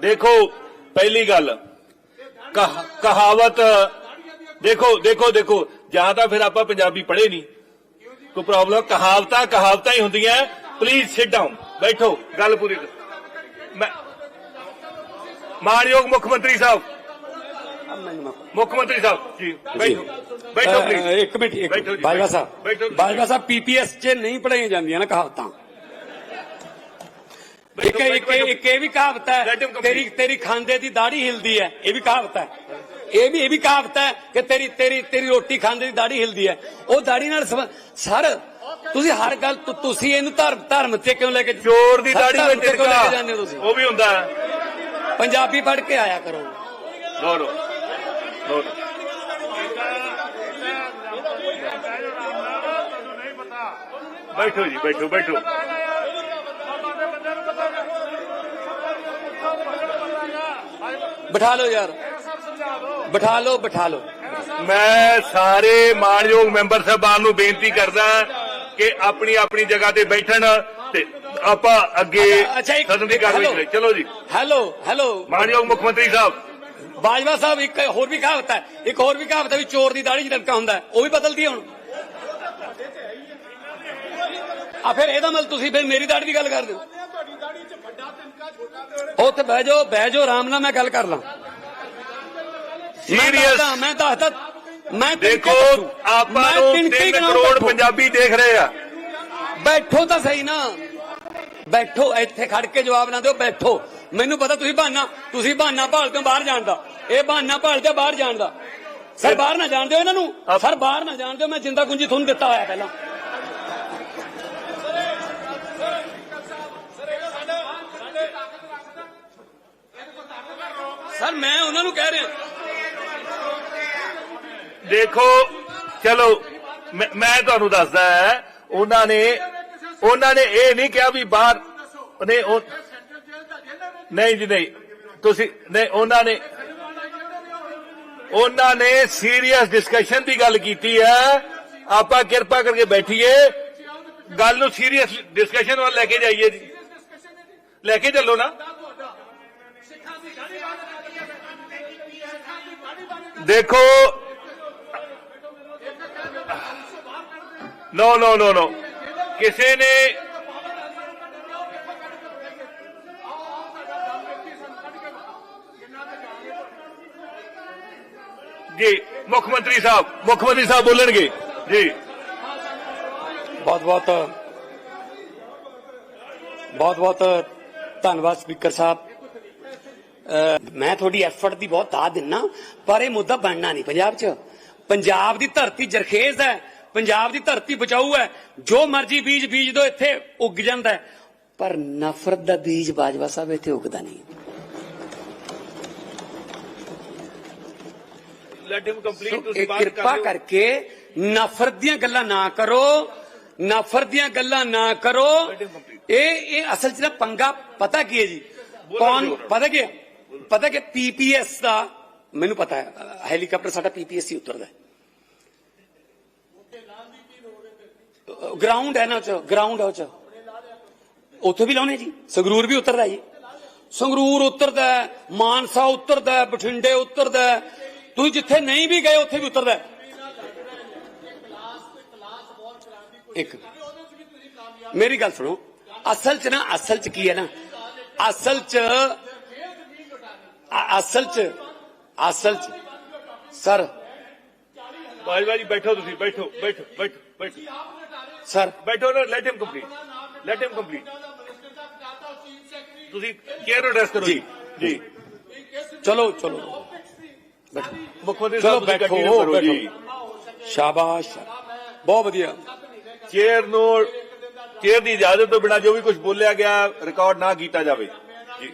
ਦੇਖੋ ਪਹਿਲੀ ਗੱਲ ਕਹ- ਕਹਾਵਤ ਦੇਖੋ ਦੇਖੋ ਦੇਖੋ ਜਾਂ ਤਾਂ ਫਿਰ ਆਪਾਂ ਪੰਜਾਬੀ ਪੜ੍ਹੇ ਨਹੀਂ ਕੋਈ ਪ੍ਰੋਬਲਮ ਕਹਾਵਤਾਂ ਕਹਾਵਤਾਂ ਹੀ ਹੁੰਦੀਆਂ। ਪਲੀਜ਼ ਸਿਟ ਡਾਊਨ ਬੈਠੋ ਗੱਲ ਪੂਰੀ ਕਰੋ। ਮੈਂ ਮਾਨਯੋਗ ਮੁੱਖ ਮੰਤਰੀ ਸਾਹਿਬ। ਮੁੱਖ ਮੰਤਰੀ ਸਾਹਿਬ ਜੀ ਬੈਠੋ। ਬੈਠੋ ਪਲੀਜ਼ ਇੱਕ ਮਿੰਟ ਬਾਜਵਾ ਸਾਹਿਬ। ਬਾਜਵਾ ਸਾਹਿਬ ਪੀਪੀਐਸ 'ਚ ਨਹੀਂ ਪੜਾਈਆਂ ਜਾਂਦੀਆਂ ਨਾ ਕਹਾਵਤਾਂ ਇੱਕ ਇੱਕ। ਇੱਕ ਇਹ ਵੀ ਕਹਾਵਤ ਹੈ. ਤੇਰੀ ਤੇਰੀ ਖਾਂਦੇ ਦੀ ਦਾੜੀ ਹਿਲਦੀ ਹੈ ਇਹ ਵੀ ਕਹਾਵਤ ਹੈ। ਇਹ ਵੀ ਇਹ ਵੀ ਕਹਾਵਤ ਹੈ ਕਿ ਤੇਰੀ ਤੇਰੀ ਤੇਰੀ ਰੋਟੀ ਖਾਂਦੇ ਦੀ ਦਾੜੀ ਹਿਲਦੀ ਹੈ। ਉਹ ਦਾੜੀ ਨਾਲ ਸਰ ਤੁਸੀਂ ਹਰ ਗੱਲ ਤੁਸੀਂ ਇਹਨੂੰ ਧਰਮ ਧਰਮ ਤੇ ਕਿਉਂ ਲੈ ਕੇ ਚੋਰ ਦੀ ਦਾੜੀ ਵਿੱਚ ਕਿਉਂ ਲੈ ਕੇ ਜਾਂਦੇ ਹੋ ਤੁਸੀਂ? ਉਹ ਵੀ ਹੁੰਦਾ ਪੰਜਾਬੀ ਪੜ੍ਹ ਕੇ ਆਇਆ ਕਰੋ। ਨੋ ਨੋ ਬੈਠੋ ਜੀ ਬੈਠੋ ਬੈਠੋ। ਬਿਠਾ ਲਓ ਯਾਰ। ਬਿਠਾ ਲਓ ਬਿਠਾ ਲਓ। ਮੈਂ ਸਾਰੇ ਮਾਣਯੋਗ ਮੈਂਬਰ ਸਾਹਿਬਾਨ ਨੂੰ ਬੇਨਤੀ ਕਰਦਾ ਕਿ ਆਪਣੀ ਆਪਣੀ ਜਗ੍ਹਾ ਤੇ ਬੈਠਣ ਤੇ ਆਪਾਂ ਅੱਗੇ ਸਦਨ ਦੀ ਕਾਰਵਾਈ। ਕਰੀਏ। ਚਲੋ ਜੀ। Hello hello. ਮਾਣਯੋਗ ਮੁੱਖ ਮੰਤਰੀ ਸਾਹਿਬ। ਬਾਜਵਾ ਸਾਹਿਬ ਇੱਕ ਹੋਰ ਵੀ ਕਹਾਵਤ ਹੈ। ਇੱਕ ਹੋਰ ਵੀ ਕਹਾਵਤ ਹੈ ਵੀ ਚੋਰ ਦੀ ਦਾੜੀ 'ਚ ਲਟਕਾ ਹੁੰਦਾ। ਉਹ ਵੀ ਬਦਲਦੀ ਹੁਣ। ਆ ਫਿਰ ਇਹਦਾ ਮਤਲਬ ਤੁਸੀਂ ਫਿਰ ਮੇਰੀ ਦਾੜੀ ਦੀ ਗੱਲ ਕਰਦੇ ਹੋ। ਉੱਥੇ ਬਹਿ ਜਾਓ ਬਹਿ ਜਾਓ ਆਰਾਮ ਨਾਲ ਮੈਂ ਗੱਲ ਕਰ ਲਾਂ। ਸੀਰੀਅਸ ਮੈਂ ਦੱਸਦਾ ਮੈਂ ਦੇਖੋ। ਆਪਾਂ ਮੈਂ ਨੂੰ ਤਿਣਕੇ 3 ਗਿਣਾਊਂ, ਕਰੋੜ। ਪੰਜਾਬੀ ਦੇਖ ਰਹੇ ਆ। ਬੈਠੋ ਤਾਂ ਸਹੀ ਨਾ। ਬੈਠੋ ਇੱਥੇ ਖੜ ਕੇ ਜਵਾਬ ਨਾ ਦਿਓ ਬੈਠੋ। ਮੈਨੂੰ ਪਤਾ ਤੁਸੀਂ ਬਹਾਨਾ ਤੁਸੀਂ ਬਹਾਨਾ ਭਾਲਦੇ ਹੋ ਬਾਹਰ ਜਾਣ ਦਾ। ਇਹ ਬਹਾਨਾ ਭਾਲਦੇ ਹੋ ਬਾਹਰ ਜਾਣ ਦਾ। ਸਰ ਬਾਹਰ ਨਾ ਜਾਣ ਦਿਓ ਇਹਨਾਂ ਨੂੰ। ਸਰ ਬਾਹਰ ਨਾ ਜਾਣ ਦਿਓ ਮੈਂ ਜਿੰਦਾ ਕੁੰਜੀ ਤੁਹਾਨੂੰ ਦਿੱਤਾ ਹੋਇਆ ਪਹਿਲਾਂ। ਸਰ ਮੈਂ ਉਹਨਾਂ ਨੂੰ ਕਹਿ ਰਿਹਾ ਦੇਖੋ ਚਲੋ ਮੈਂ ਮੈਂ ਤੁਹਾਨੂੰ ਦੱਸਦਾ ਹੈ ਉਹਨਾਂ ਨੇ ਉਹਨਾਂ ਨੇ ਇਹ ਨਹੀਂ ਕਿਹਾ ਵੀ ਬਾਹਰ ਨਹੀਂ ਉਹ ਨਹੀਂ ਜੀ ਨਹੀਂ ਤੁਸੀਂ ਨਹੀਂ ਉਹਨਾਂ ਨੇ ਉਹਨਾਂ ਨੇ ਸੀਰੀਅਸ ਡਿਸਕਸ਼ਨ ਦੀ ਗੱਲ ਕੀਤੀ ਹੈ ਆਪਾਂ ਕਿਰਪਾ ਕਰਕੇ ਬੈਠੀਏ ਗੱਲ ਨੂੰ ਸੀਰੀਅਸ ਡਿਸਕਸ਼ਨ ਵੱਲ ਲੈ ਕੇ ਜਾਈਏ ਜੀ ਲੈ ਕੇ ਚੱਲੋ ਨਾ ਦੇਖੋ ਨੋ ਨੋ ਨੋ ਨੋ ਕਿਸੇ ਨੇ ਜੀ ਮੁੱਖ ਮੰਤਰੀ ਸਾਹਿਬ ਮੁੱਖ ਮੰਤਰੀ ਸਾਹਿਬ ਬੋਲਣਗੇ ਜੀ ਬਹੁਤ ਬਹੁਤ ਬਹੁਤ ਬਹੁਤ ਧੰਨਵਾਦ ਸਪੀਕਰ ਸਾਹਿਬ ਅਹ ਮੈਂ ਤੁਹਾਡੀ ਐਫਰਟ ਦੀ ਬਹੁਤ ਦਾਦ ਦਿੰਨਾ ਪਰ ਇਹ ਮੁੱਦਾ ਬਣਨਾ ਨਹੀਂ ਪੰਜਾਬ 'ਚ। ਪੰਜਾਬ ਦੀ ਧਰਤੀ ਜਰਖੇਜ਼ ਹੈ ਪੰਜਾਬ ਦੀ ਧਰਤੀ ਬਚਾਊ ਹੈ ਜੋ ਮਰਜ਼ੀ ਬੀਜ ਬੀਜ ਦੋ ਇੱਥੇ ਉੱਗ ਜਾਂਦਾ। ਪਰ ਨਫ਼ਰਤ ਦਾ ਬੀਜ ਬਾਜਵਾ ਸਾਹਿਬ ਇੱਥੇ ਉੱਗਦਾ ਨਹੀਂ। ਲੈਟ ਹਿਮ ਕੰਪਲੀਟ ਕਿਰਪਾ ਕਰਕੇ ਨਫ਼ਰਤ ਦੀਆਂ ਗੱਲਾਂ ਨਾ ਕਰੋ ਨਫ਼ਰਤ ਦੀਆਂ ਗੱਲਾਂ ਨਾ ਕਰੋ। ਇਹ ਇਹ ਅਸਲ 'ਚ ਨਾ ਪੰਗਾ ਪਤਾ ਕੀ ਹੈ ਜੀ? ਕੌਣ ਪਤਾ ਕੀ ਹੈ? ਪਤਾ ਕਿ ਪੀਪੀਐਸ ਦਾ ਮੈਨੂੰ ਪਤਾ ਹੈ ਹੈਲੀਕਾਪਟਰ ਸਾਡਾ ਪੀਪੀਐਸ ਹੀ ਉਤਰਦਾ ਹੈ ਗਰਾਊਂਡ ਹੈ ਨਾ ਉਹ ਚ ਗਰਾਊਂਡ ਹੈ ਉਹ ਚ ਉੱਥੇ ਵੀ ਲਾਉਣੇ ਜੀ ਸੰਗਰੂਰ ਵੀ ਉਤਰਦਾ ਜੀ ਸੰਗਰੂਰ ਉਤਰਦਾ ਹੈ, ਮਾਨਸਾ ਉਤਰਦਾ ਹੈ, ਬਠਿੰਡੇ ਉਤਰਦਾ ਹੈ। ਤੁਸੀਂ ਜਿੱਥੇ ਨਹੀਂ ਵੀ ਗਏ ਉੱਥੇ ਵੀ ਉਤਰਦਾ। ਇੱਕ ਮੇਰੀ ਗੱਲ ਸੁਣੋ ਅਸਲ ਚ ਨਾ ਅਸਲ ਚ ਕੀ ਹੈ ਨਾ ਅਸਲ ਚ ਅਸਲ ਚ ਅਸਲ ਚ ਸਰ ਬਾਜਵਾ ਜੀ ਬੈਠੋ ਤੁਸੀਂ ਬੈਠੋ ਬੈਠੋ ਬੈਠੋ ਬੈਠੋ ਸਰ ਬੈਠੋ ਨਾ let him complete let him complete ਤੁਸੀਂ ਕੇਅਰ ਐਡਰੈਸ ਕਰੋ ਜੀ ਜੀ ਚਲੋ ਚਲੋ ਬੈਠੋ ਮੁੱਖ ਮੰਤਰੀ ਚਲੋ ਸਾਹਿਬ ਤੁਸੀਂ ਬੈਠੋ, continue ਕਰੋ ਜੀ ਬੈਠੋ। ਸ਼ਾਬਾਸ਼ ਬਹੁਤ ਵਧੀਆ ਚੇਅਰ ਨੂੰ ਚੇਅਰ ਦੀ ਇਜਾਜ਼ਤ ਤੋਂ ਬਿਨਾ ਜੋ ਵੀ ਕੁਝ ਬੋਲਿਆ ਗਿਆ ਰਿਕਾਰਡ ਨਾ ਕੀਤਾ ਜਾਵੇ। ਜੀ।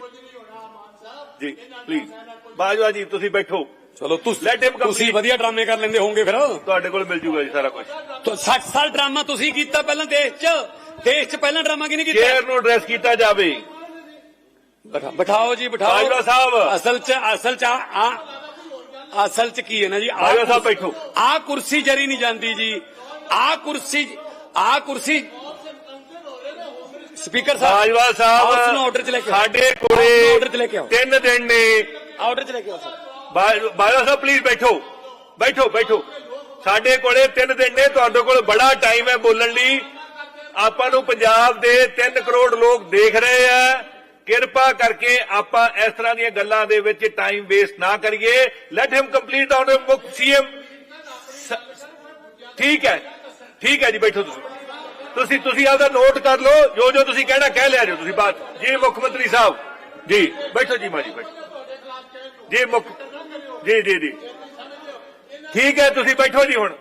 ਜੀ ਪਲੀਜ਼ ਬਾਜਵਾ ਜੀ ਤੁਸੀਂ ਬੈਠੋ ਚਲੋ ਤੁਸੀਂ Let him complete. ਤੁਸੀਂ ਵਧੀਆ ਡਰਾਮੇ ਕਰ ਲੈਂਦੇ ਹੋਵੋਗੇ ਫਿਰ ਤੁਹਾਡੇ ਕੋਲ ਮਿਲ ਜੂਗਾ ਜੀ ਸਾਰਾ ਕੁਝ ਤੋ 60 ਸਾਲ ਡਰਾਮਾ ਤੁਸੀਂ ਕੀਤਾ ਪਹਿਲਾਂ ਦੇਸ਼ 'ਚ ਦੇਸ਼ 'ਚ ਪਹਿਲਾਂ ਡਰਾਮਾ ਕਿਹਨੇ ਕੀਤਾ ਚੇਅਰ ਨੂੰ ਐਡਰੈਸ ਕੀਤਾ ਜਾਵੇ ਬਿਠਾ- ਬਿਠਾਓ ਜੀ ਬਿਠਾਓ ਬਾਜਵਾ ਸਾਹਿਬ। ਅਸਲ 'ਚ ਅਸਲ 'ਚ ਆ ਆ- ਅਸਲ 'ਚ ਕੀ ਹੈ ਨਾ ਜੀ ਆਹ ਬਾਜਵਾ ਸਾਹਿਬ ਕੁਰਸੀ- ਬੈਠੋ। ਆਹ ਕੁਰਸੀ ਜਰੀ ਨਹੀਂ ਜਾਂਦੀ ਜੀ ਆਹ ਕੁਰਸੀ ਆਹ ਕੁਰਸੀ ਸਪੀਕਰ ਸਾਹਿਬ ਬਾਜਵਾ ਆਓ ਸਾਹਿਬ ਉਸਨੂੰ ਆਰਡਰ ਚ ਲੈ ਕੇ ਆਓ। ਸਾਡੇ ਕੋਲੇ ਆਰਡਰ ਚ ਲੈ ਕੇ ਆਓ। ਤਿੰਨ ਦਿਨ ਨੇ। ਆਰਡਰ ਚ ਲੈ ਕੇ ਆਓ ਸਰ। ਬਾਜ- ਬਾਜਵਾ ਸਾਹਿਬ ਪਲੀਜ਼ ਬੈਠੋ। ਬੈਠੋ ਬੈਠੋ। ਸਾਡੇ ਕੋਲੇ ਤਿੰਨ ਦਿਨ ਨੇ ਤੁਹਾਡੇ ਕੋਲ ਬੜਾ ਟਾਈਮ ਹੈ ਬੋਲਣ ਲਈ। ਆਪਾਂ ਨੂੰ ਪੰਜਾਬ ਦੇ 3 ਕਰੋੜ ਲੋਕ ਦੇਖ ਰਹੇ ਆ। ਕਿਰਪਾ ਕਰਕੇ ਆਪਾਂ ਇਸ ਤਰ੍ਹਾਂ ਦੀਆਂ ਗੱਲਾਂ ਦੇ ਵਿੱਚ ਟਾਈਮ ਵੇਸਟ ਨਾ ਕਰੀਏ। ਲੈਟ ਹਿਮ ਕੰਪਲੀਟ ਆਨ ਮੁੱਖ ਸੀਐਮ ਠੀਕ ਹੈ। ਠੀਕ ਹੈ ਜੀ ਬੈਠੋ ਤੁਸੀਂ। ਤੁਸੀਂ ਤੁਸੀਂ ਆਪਦਾ ਨੋਟ ਕਰ ਲਓ ਜੋ ਜੋ ਤੁਸੀਂ ਕਹਿਣਾ ਕਹਿ ਲਿਆ ਜੋ ਤੁਸੀਂ ਬਾਤ ਜੀ ਮੁੱਖ ਮੰਤਰੀ ਸਾਹਿਬ। ਜੀ ਬੈਠੋ ਜੀ ਮਾਜੀ ਬੈਠੋ। ਜੀ ਮੁੱਖ ਜੀ ਜੀ ਜੀ। ਠੀਕ ਹੈ ਤੁਸੀਂ ਬੈਠੋ ਜੀ ਹੁਣ।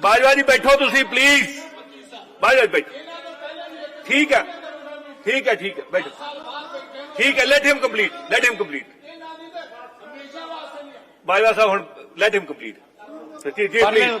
ਬਾਜਵਾ ਜੀ ਬੈਠੋ ਤੁਸੀਂ ਪਲੀਜ਼ ਬਾਜਵਾ ਜੀ ਬੈਠੋ। ਠੀਕ ਹੈ ਠੀਕ ਹੈ ਠੀਕ ਹੈ ਬੈਠੋ। ਠੀਕ ਹੈ let him complete let him complete Bajwa sahib ਹੁਣ ਲੈਟ ਹਿਮ ਕੰਪਲੀਟ ਜੀ ਜੀ please,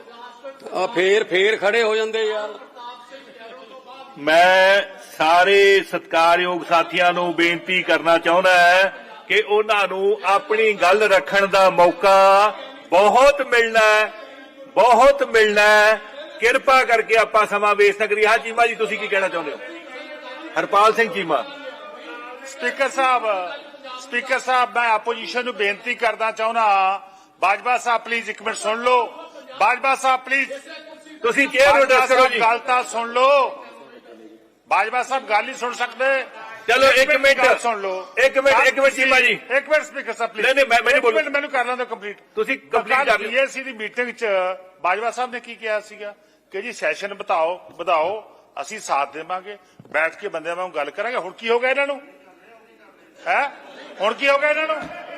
ਆ ਫੇਰ ਫੇਰ ਖੜੇ ਹੋ ਜਾਂਦੇ ਯਾਰ। ਮੈਂ ਸਾਰੇ ਸਤਿਕਾਰਯੋਗ ਸਾਥੀਆਂ ਨੂੰ ਬੇਨਤੀ ਕਰਨਾ ਚਾਹੁੰਦਾ ਹੈ ਕਿ ਉਹਨਾਂ ਨੂੰ ਆਪਣੀ ਗੱਲ ਰੱਖਣ ਦਾ ਮੌਕਾ ਬਹੁਤ ਮਿਲਣਾ ਹੈ ਬਹੁਤ ਮਿਲਣਾ ਹੈ। ਕਿਰਪਾ ਕਰਕੇ ਆਪਾਂ ਸਮਾਂ ਨਾ ਕਰੀਏ ਹਾਂ। ਚੀਮਾ ਜੀ ਤੁਸੀਂ ਕੀ ਕਹਿਣਾ ਚਾਹੁੰਦੇ ਹੋ? ਹਰਪਾਲ ਸਿੰਘ ਚੀਮਾ। ਸਪੀਕਰ ਸਾਹਿਬ ਸਪੀਕਰ ਸਾਹਿਬ ਮੈਂ ਆਪੋਜੀਸ਼ਨ ਨੂੰ ਬੇਨਤੀ ਕਰਨਾ ਚਾਹੁੰਦਾ ਬਾਜਵਾ ਸਾਹਿਬ ਪਲੀਜ਼ ਇੱਕ ਮਿੰਟ ਸੁਣ ਲਓ। ਬਾਜਵਾ ਸਾਹਿਬ ਪਲੀਜ਼ ਤੁਸੀਂ ਚੇਅਰ ਨੂੰ ਬਾਜਵਾ ਅਡਰੈਸ ਕਰੋ ਜੀ। ਗੱਲ ਤਾਂ ਸੁਣ ਲਓ। ਬਾਜਵਾ ਸਾਹਿਬ ਗੱਲ ਨਹੀਂ ਸੁਣ ਸਕਦੇ? ਚਲੋ, ਇੱਕ ਮਿੰਟ। ਗੱਲ ਸੁਣ ਲਓ। ਇੱਕ ਮਿੰਟ, ਇੱਕ ਮਿੰਟ ਚੀਮਾ ਜੀ। ਇੱਕ ਮਿੰਟ ਸਪੀਕਰ ਸਾਹਿਬ ਪਲੀਜ਼ ਨਹੀਂ, ਨਹੀਂ, ਮੈਂ- ਮੈਨੂੰ ਬੋਲੋ। ਮੈਨੂੰ ਕਰ ਲੈਣ ਦਿਓ ਕੰਪਲੀਟ ਤੁਸੀਂ complete ਕਰ ਲਿਓ। ਬੀਐਸਸੀ ਦੀ ਮੀਟਿੰਗ 'ਚ ਬਾਜਵਾ ਸਾਹਿਬ ਨੇ ਕੀ ਕਿਹਾ ਸੀਗਾ? ਕਿ ਜੀ ਸੈਸ਼ਨ ਬਤਾਓ ਵਧਾਓ ਅਸੀਂ ਸਾਥ ਦੇਵਾਂਗੇ। ਬੈਠ ਕੇ ਬੰਦਿਆਂ ਵਾਂਗ ਗੱਲ ਕਰਾਂਗੇ। ਹੁਣ ਕੀ ਹੋ ਗਿਆ ਇਹਨਾਂ ਨੂੰ? ਹੈ? ਹੁਣ ਕੀ ਹੋ ਗਿਆ ਇਹਨਾਂ ਨੂੰ?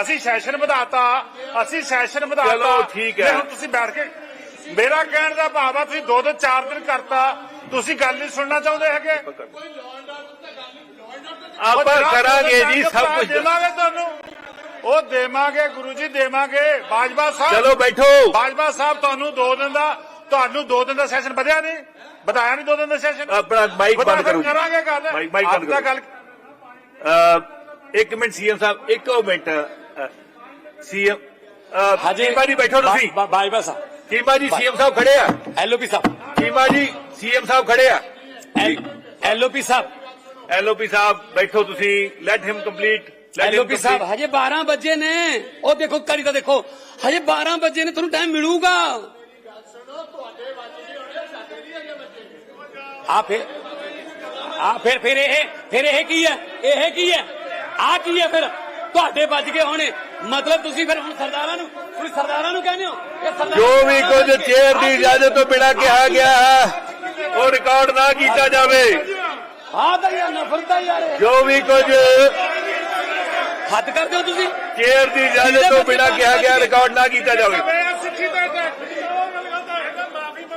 ਅਸੀਂ ਸੈਸ਼ਨ ਵਧਾਤਾ ਅਸੀਂ ਸੈਸ਼ਨ ਵਧਾਤਾ। ਚਲੋ, ਠੀਕ ਹੈ। ਹੁਣ ਤੁਸੀਂ ਬੈਠ ਕੇ ਮੇਰਾ ਕਹਿਣ ਦਾ ਭਾਵ ਆ ਤੁਸੀਂ ਦੋ ਦੋ ਚਾਰ ਦਿਨ ਕਰਤਾ। ਤੁਸੀਂ ਗੱਲ ਨਹੀਂ ਸੁਣਨਾ ਚਾਹੁੰਦੇ ਹੈਗੇ। ਆਪਾਂ ਕਰਾਂਗੇ ਜੀ ਸਭ ਕੁਝ। ਦੇਵਾਂਗੇ ਤੁਹਾਨੂੰ। ਉਹ ਦੇਵਾਂਗੇ ਗੁਰੂ ਜੀ ਦੇਵਾਂਗੇ। ਬਾਜਵਾ ਸਾਹਿਬ ਚਲੋ ਬੈਠੋ। ਬਾਜਵਾ ਸਾਹਿਬ ਤੁਹਾਨੂੰ ਦੋ ਦਿਨ ਦਾ ਤੁਹਾਨੂੰ ਦੋ ਦਿਨ ਦਾ ਸੈਸ਼ਨ ਵਧਿਆ ਨਹੀਂ? ਵਧਾਇਆ ਨਹੀਂ ਦੋ ਦਿਨ ਦਾ ਸੈਸ਼ਨ? ਆਪਣਾ ਮਾਈਕ ਬੰਦ ਕਰੋ ਕਰਾਂਗੇ ਗੱਲ। ਮਾਈਕ- ਬੰਦ ਕਰੋ। ਗੱਲ ਅਹ, ਇੱਕ ਮਿੰਟ ਸੀਐਮ ਸਾਹਿਬ ਇੱਕੋ ਮਿੰਟ। ਸੀਐਮ ਚੀਮਾ ਜੀ ਬੈਠੋ ਤੁਸੀਂ। ਬਾਜਵਾ ਸਾਹਿਬ ਚੀਮਾ ਜੀ ਸੀਐਮ ਸਾਹਿਬ ਖੜੇ ਆ। ਐਲਓਪੀ ਸਾਹਿਬ। ਚੀਮਾ ਜੀ ਸੀਐਮ ਸਾਹਿਬ ਖੜੇ ਆ। ਐਲਓਪੀ ਸਾਹਿਬ। ਐਲਓਪੀ ਸਾਹਿਬ ਬੈਠੋ ਤੁਸੀਂ। Let him complete LOP sahib ਹਜੇ 12 ਵਜੇ ਨੇ। ਉਹ ਦੇਖੋ ਕਰੀ ਤਾਂ ਦੇਖੋ। ਹਜੇ 12 ਵਜੇ ਨੇ ਤੁਹਾਨੂੰ ਟਾਈਮ ਮਿਲੂਗਾ। ਆ ਫਿਰ ਆ ਫਿਰ ਫਿਰ ਇਹ ਫਿਰ ਇਹ ਕੀ ਹੈ? ਇਹ ਕੀ ਹੈ? ਆ ਕੀ ਹੈ ਫਿਰ? ਤੁਹਾਡੇ ਵੱਜ ਗਏ ਹੋਣੇ। ਮਤਲਬ ਤੁਸੀਂ ਫਿਰ ਹੁਣ ਸਰਦਾਰਾਂ ਨੂੰ ਤੁਸੀਂ ਸਰਦਾਰਾਂ ਨੂੰ ਕਹਿੰਦੇ ਹੋ? ਜੋ ਵੀ ਕੁਝ ਚੇਅਰ ਦੀ ਇਜਾਜ਼ਤ ਤੋਂ ਬਿਨਾਂ ਕਿਹਾ ਗਿਆ ਹੈ ਉਹ ਰਿਕਾਰਡ ਨਾ ਕੀਤਾ ਜਾਵੇ। ਹਾਂ ਤਾਂ ਯਾਰ ਨਫ਼ਰਤ ਹੈ ਯਾਰ ਇਹ। ਜੋ ਵੀ ਕੁਝ ਹੱਦ ਕਰਦੇ ਹੋ ਤੁਸੀਂ? ਚੇਅਰ ਦੀ ਇਜਾਜ਼ਤ ਤੋਂ ਬਿਨਾਂ ਕਿਹਾ ਗਿਆ ਰਿਕਾਰਡ ਨਾ ਕੀਤਾ ਜਾਵੇ। ਇਹ ਸਿੱਖੀ ਦਾ ਅਟੈਕ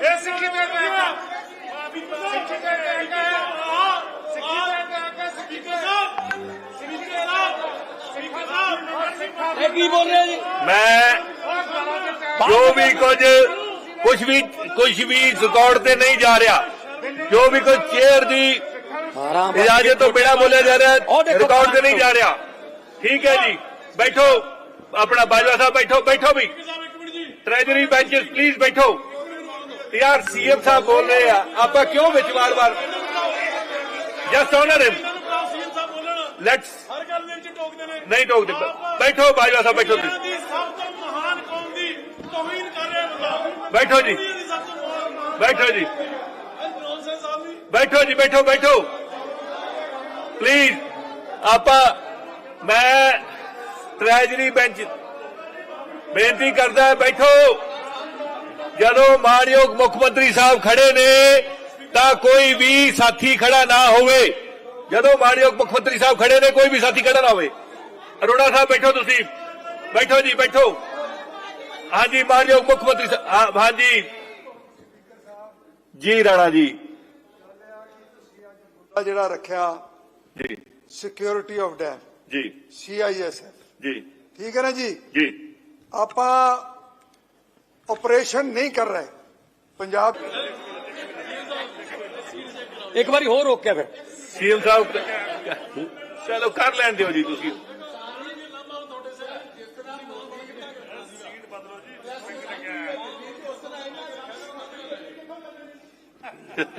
ਇਹ ਸਿੱਖੀ ਇਹ ਕੀ ਬੋਲ ਰਹੇ ਜੀ? ਮੈਂ ਜੋ ਵੀ ਕੁਝ ਕੁਝ ਵੀ ਕੁਝ ਵੀ ਰਿਕਾਰਡ ਤੇ ਨਹੀਂ ਜਾ ਰਿਹਾ ਜੋ ਵੀ ਕੁਝ ਚੇਅਰ ਦੀ ਇਜਾਜ਼ਤ ਤੋਂ ਬਿਨਾਂ ਬੋਲਿਆ ਜਾ ਰਿਹਾ ਰਿਕਾਰਡ ਤੇ ਨਹੀਂ ਜਾ ਰਿਹਾ। ਠੀਕ ਹੈ ਜੀ ਬੈਠੋ ਆਪਣਾ ਬਾਜਵਾ ਸਾਹਿਬ ਬੈਠੋ ਬੈਠੋ ਵੀ। ਟ੍ਰੈਜਰੀ ਬੈਂਚਸ ਪਲੀਜ਼ ਬੈਠੋ। ਯਾਰ ਸੀਐਮ ਸਾਹਿਬ ਬੋਲ ਰਹੇ ਆ ਆਪਾਂ ਕਿਉਂ ਵਿੱਚ ਵਾਰ-ਵਾਰ? ਜਸਟ ਆਨਰ ਹਿਮ ਲੈਟਸ ਹਰ ਗੱਲ ਦੇ ਵਿੱਚ ਟੋਕਦੇ ਨੇ। ਨਹੀਂ ਟੋਕਦੇ। ਬੈਠੋ ਬਾਜਵਾ ਸਾਹਿਬ ਬੈਠੋ ਤੁਸੀਂ। ਦੀ ਸਭ ਤੋਂ ਮਹਾਨ ਕੌਮ ਦੀ ਤੋਹੀਨ ਕਰ ਰਿਹਾ ਬੰਦਾ। ਬੈਠੋ ਜੀ। ਬੈਠੋ ਜੀ। ਬੈਠੋ ਜੀ ਬੈਠੋ ਬੈਠੋ। ਪਲੀਜ਼ ਆਪਾਂ ਮੈਂ ਟ੍ਰੈਜਰੀ ਬੈਂਚ ਬੇਨਤੀ ਕਰਦਾ ਹੈ, ਬੈਠੋ। ਜਦੋਂ ਮਾਨਯੋਗ ਮੁੱਖ ਮੰਤਰੀ ਸਾਹਿਬ ਖੜੇ ਨੇ ਤਾਂ ਕੋਈ ਵੀ ਸਾਥੀ ਖੜਾ ਨਾ ਹੋਵੇ। ਜਦੋਂ ਮਾਨਯੋਗ ਮੁੱਖ ਮੰਤਰੀ ਸਾਹਿਬ ਖੜੇ ਨੇ ਕੋਈ ਵੀ ਸਾਥੀ ਖੜਾ ਨਾ ਹੋਵੇ। ਅਰੋੜਾ ਸਾਹਿਬ ਬੈਠੋ ਤੁਸੀਂ। ਬੈਠੋ ਜੀ ਬੈਠੋ। ਹਾਂਜੀ ਮਾਨਯੋਗ ਮੁੱਖ ਮੰਤਰੀ ਸਾਹਿਬ ਹਾਂਜੀ। ਜੀ ਰਾਣਾ ਜੀ। ਜਿਹੜਾ ਰੱਖਿਆ ਜੀ। ਸਿਕਿਉਰਿਟੀ ਆਫ ਡੈਮ ਜੀ। ਸੀਆਈਐਸਐਫ ਜੀ। ਠੀਕ ਹੈ ਨਾ ਜੀ? ਜੀ। ਆਪਾਂ ਆਪਰੇਸ਼ਨ ਨਹੀਂ ਕਰ ਰਹੇ। ਪੰਜਾਬ ਇੱਕ ਵਾਰੀ ਹੋਰ ਰੋਕਿਆ ਫਿਰ। ਸੀਐਮ ਸਾਹਿਬ ਚਲੋ ਕਰ ਲੈਣ ਦਿਓ ਜੀ ਤੁਸੀਂ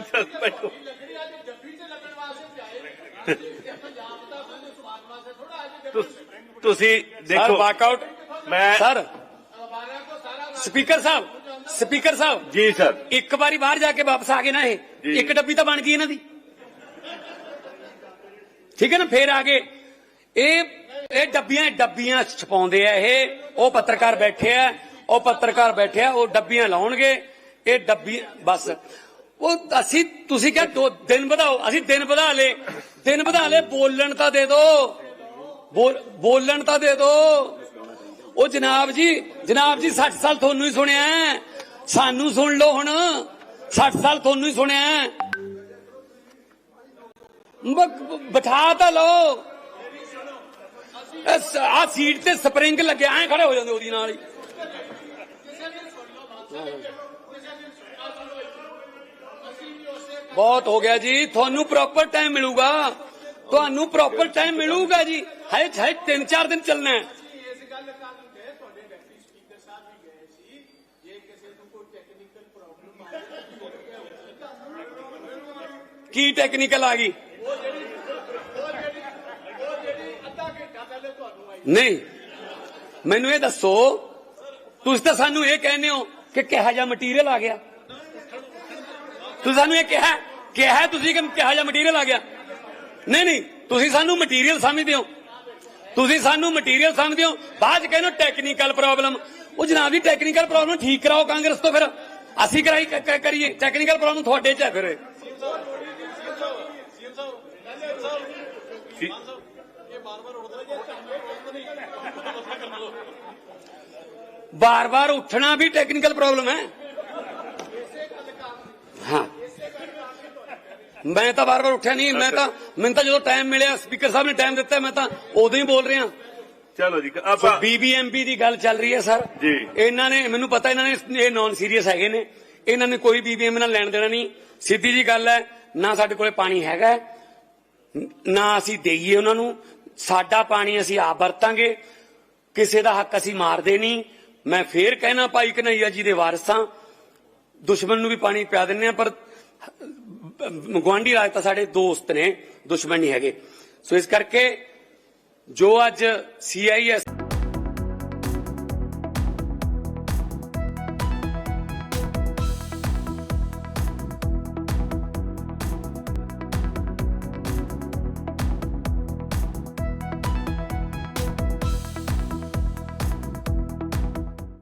ਚੱਲ ਬੈਠੋ ਤੁਸ- ਤੁਸੀਂ ਸਰ ਦੇਖੋ ਵਾਕਆਊਟ ਮੈਂ ਸਰ ਸਪੀਕਰ ਸਾਹਿਬ ਸਪੀਕਰ ਸਾਹਿਬ ਜੀ ਸਰ ਇੱਕ ਵਾਰੀ ਬਾਹਰ ਜਾ ਕੇ ਵਾਪਸ ਆ ਗਏ ਨਾ ਇਹ ਜੀ। ਇੱਕ ਡੱਬੀ ਤਾਂ ਬਣ ਗਈ ਇਹਨਾਂ ਦੀ ਠੀਕ ਹੈ ਨਾ, ਫੇਰ ਆ ਗਏ ਇਹ ਇਹ ਡੱਬੀਆਂ ਡੱਬੀਆਂ ਛਪਾਉਂਦੇ ਆ ਇਹ। ਉਹ ਪੱਤਰਕਾਰ ਬੈਠੇ ਆ, ਉਹ ਪੱਤਰਕਾਰ ਬੈਠੇ ਆ, ਉਹ ਡੱਬੀਆਂ ਲਾਉਣਗੇ, ਇਹ ਡੱਬੀ, ਬਸ। ਉਹ ਅਸੀਂ, ਤੁਸੀਂ ਕਿਹਾ ਦੋ ਦਿਨ ਵਧਾਓ, ਅਸੀਂ ਦਿਨ ਵਧਾ ਲੇ ਦਿਨ ਵਧਾ ਲੇ ਬੋਲਣ ਤਾਂ ਦੇ ਦਿਓ ਬੋਲ- ਬੋਲਣ ਤਾਂ ਦੇ ਦਿਓ ਉਹ ਜਨਾਬ ਜੀ ਜਨਾਬ ਜੀ 60 ਸਾਲ ਤੁਹਾਨੂੰ ਹੀ ਸੁਣਿਆ। ਸਾਨੂੰ ਸੁਣ ਲਓ ਹੁਣ। 60 ਸਾਲ ਤੁਹਾਨੂੰ ਹੀ ਸੁਣਿਆ। ਬਿਠਾ ਤਾਂ ਲਓ। ਆ ਸੀਟ ਤੇ ਸਪਰਿੰਗ ਲੱਗਿਆ, ਐ ਖੜੇ ਹੋ ਜਾਂਦੇ ਉਹਦੀ ਨਾਲ ਹੀ। ਬਹੁਤ ਹੋ ਗਿਆ ਜੀ, ਤੁਹਾਨੂੰ ਪ੍ਰੋਪਰ ਟਾਈਮ ਮਿਲੂਗਾ। ਤੁਹਾਨੂੰ ਪ੍ਰੋਪਰ ਟਾਈਮ ਮਿਲੂਗਾ ਜੀ। ਹਜੇ ਹਜੇ 3-4 ਦਿਨ ਚੱਲਣਾ ਹੈ। ਕੀ ਟੈਕਨੀਕਲ ਆ ਗਈ? ਨਹੀਂ। ਮੈਨੂੰ ਇਹ ਦੱਸੋ, ਤੁਸੀਂ ਤਾਂ ਸਾਨੂੰ ਇਹ ਕਹਿੰਦੇ ਹੋ ਕਿ ਕਿਹਾ ਜਿਹਾ ਮਟੀਰੀਅਲ ਆ ਗਿਆ। ਤੁਸੀਂ ਸਾਨੂੰ ਇਹ ਕਿਹਾ ਕਿਹਾ ਤੁਸੀਂ ਕਿ ਕਿਹਾ ਜਿਹਾ ਮਟੀਰੀਅਲ ਆ ਗਿਆ। ਨਹੀਂ ਨਹੀਂ, ਤੁਸੀਂ ਸਾਨੂੰ ਮਟੀਰੀਅਲ ਸਮਝਦੇ ਹੋ। ਤੁਸੀਂ ਸਾਨੂੰ ਮਟੀਰੀਅਲ ਸਮਝਦੇ ਹੋ। ਬਾਅਦ ਚ ਕਹਿੰਦੇ ਹੋ ਟੈਕਨੀਕਲ ਪ੍ਰੋਬਲਮ ਉਹ ਜਨਾਬ ਜੀ ਟੈਕਨੀਕਲ ਪ੍ਰੋਬਲਮ ਠੀਕ ਕਰਾਓ ਕਾਂਗਰਸ ਤੋਂ ਫਿਰ। ਅਸੀਂ ਕਰਾਈ ਕਰੀਏ। ਟੈਕਨੀਕਲ ਪ੍ਰੋਬਲਮ ਤੁਹਾਡੇ ਚ ਹੈ ਫਿਰ। ਇਹ। ਜੀ- ਬਾਰ-ਬਾਰ ਉੱਠਣਾ ਵੀ ਟੈਕਨੀਕਲ ਪ੍ਰੋਬਲਮ ਹੈ। ਹਾਂ। ਮੈਂ ਤਾਂ ਬਾਰ-ਬਾਰ ਉੱਠਿਆ ਨਹੀਂ ਮੈਂ ਤਾਂ ਮੈਨੂੰ ਤਾਂ ਜਦੋਂ ਟਾਈਮ ਮਿਲਿਆ ਸਪੀਕਰ ਸਾਹਿਬ ਨੇ ਟਾਈਮ ਦਿੱਤਾ ਮੈਂ ਤਾਂ ਉਦੋਂ ਹੀ ਬੋਲ ਰਿਹਾ। ਚਲੋ ਜੀ ਆਪਾਂ ਬੀਬੀਐਮਪੀ ਦੀ ਗੱਲ ਚੱਲ ਰਹੀ ਹੈ ਸਰ। ਜੀ। ਇਹਨਾਂ ਨੇ ਮੈਨੂੰ ਪਤਾ ਇਹਨਾਂ ਨੇ ਇਹ ਨਾਨ ਸੀਰੀਅਸ ਹੈਗੇ ਨੇ। ਇਹਨਾਂ ਨੇ ਕੋਈ ਬੀਬੀਐਮ ਨਾਲ ਲੈਣ ਦੇਣਾ ਨਹੀਂ। ਸਿੱਧੀ ਜੀ ਗੱਲ ਹੈ ਨਾ ਸਾਡੇ ਕੋਲੇ ਪਾਣੀ ਹੈਗਾ ਨਾ ਅਸੀਂ ਦੇਈਏ ਉਹਨਾਂ ਨੂੰ। ਸਾਡਾ ਪਾਣੀ ਅਸੀਂ ਆਪ ਵਰਤਾਂਗੇ। ਕਿਸੇ ਦਾ ਹੱਕ ਅਸੀਂ ਮਾਰਦੇ ਨਹੀਂ। ਮੈਂ ਫੇਰ ਕਹਿਣਾ ਭਾਈ ਕਨਈਆ ਜੀ ਦੇ ਵਾਰਸਾਂ ਦੁਸ਼ਮਣ ਨੂੰ ਵੀ ਪਾਣੀ ਪਿਆ ਦਿੰਦੇ ਆ ਪਰ ਗਵਾਂਢੀ ਰਾਜ ਤਾਂ ਸਾਡੇ ਦੋਸਤ ਨੇ, ਦੁਸ਼ਮਣ ਨਹੀਂ ਹੈਗੇ। ਸੋ ਇਸ ਕਰਕੇ ਜੋ ਅੱਜ ਸੀਆਈਐਸ